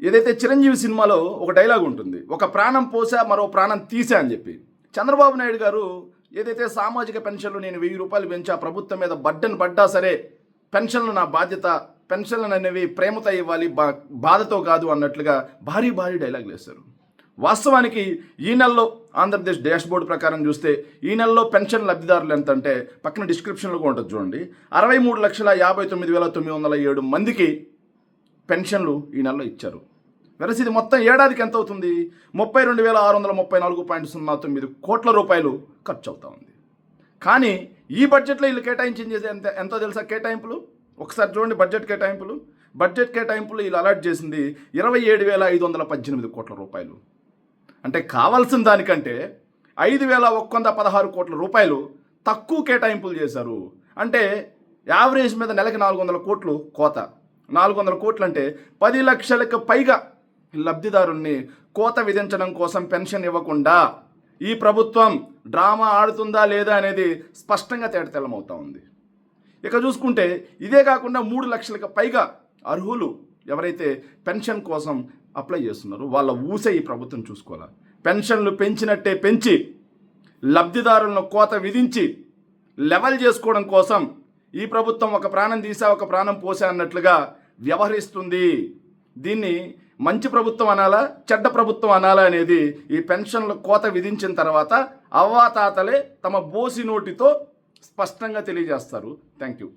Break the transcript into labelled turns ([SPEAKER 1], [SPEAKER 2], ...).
[SPEAKER 1] ఏదైతే చిరంజీవి సినిమాలో ఒక డైలాగ్ ఉంటుంది ఒక ప్రాణం పోసా మరో ప్రాణం తీసా అని చెప్పి. చంద్రబాబు నాయుడు గారు ఏదైతే సామాజిక పెన్షన్లు నేను వెయ్యి రూపాయలు పెంచా ప్రభుత్వం మీద బడ్డను పడ్డా సరే పెన్షన్లు నా బాధ్యత పెన్షన్లు అనేవి ప్రేమతో ఇవ్వాలి బా బాధతో కాదు అన్నట్లుగా భారీ భారీ డైలాగులు వేస్తారు వాస్తవానికి ఈ నెలలో ఆంధ్రప్రదేశ్ డాష్ బోర్డు ప్రకారం చూస్తే ఈ నెలలో పెన్షన్ లబ్ధిదారులు ఎంత అంటే పక్కన డిస్క్రిప్షన్లో కూడా ఉంటుంది చూడండి. అరవై మూడు లక్షల యాభై తొమ్మిది వేల తొమ్మిది వందల ఏడు మందికి పెన్షన్లు ఈ నెలలో ఇచ్చారు. వెరసి ఇది మొత్తం ఏడాదికి ఎంత అవుతుంది? ముప్పై రెండు వేల ఆరు వందల ముప్పై నాలుగు పాయింట్ సున్నా తొమ్మిది కోట్ల రూపాయలు ఖర్చు అవుతా ఉంది. కానీ ఈ బడ్జెట్లో వీళ్ళు కేటాయించింది ఎంత ఎంతో తెలుసా కేటాయింపులు? ఒకసారి చూడండి బడ్జెట్ కేటాయింపులు. బడ్జెట్ కేటాయింపులు వీళ్ళు అలర్ట్ చేసింది ఇరవై ఏడు వేల ఐదు వందల పద్దెనిమిది కోట్ల రూపాయలు. అంటే కావాల్సిన దానికంటే ఐదు వేల ఒక్క వంద పదహారు కోట్ల రూపాయలు తక్కువ కేటాయింపులు చేశారు. అంటే యావరేజ్ మీద నెలకి నాలుగు వందల కోట్లు కోత. నాలుగు వందల కోట్లు అంటే పది లక్షలకు పైగా లబ్ధిదారుణ్ణి కోత విధించడం కోసం పెన్షన్ ఇవ్వకుండా ఈ ప్రభుత్వం డ్రామా ఆడుతుందా లేదా అనేది స్పష్టంగా తేటతెల్లమవుతా ఉంది. ఇక చూసుకుంటే ఇదే కాకుండా మూడు లక్షలకు పైగా అర్హులు ఎవరైతే పెన్షన్ కోసం అప్లై చేస్తున్నారో వాళ్ళ ఊసే ఈ ప్రభుత్వం చూసుకోవాలి. పెన్షన్లు పెంచినట్టే పెంచి లబ్ధిదారులను కోత విధించి లెవెల్ చేసుకోవడం కోసం ఈ ప్రభుత్వం ఒక ప్రాణం తీసా ఒక ప్రాణం పోసా అన్నట్లుగా వ్యవహరిస్తుంది. దీన్ని మంచి ప్రభుత్వం అనాలా చెడ్డ ప్రభుత్వం అనాలా అనేది ఈ పెన్షన్ల కోత విధించిన తర్వాత అవ్వాతాతలే తమ బోసి నోటితో స్పష్టంగా తెలియజేస్తారు. Thank you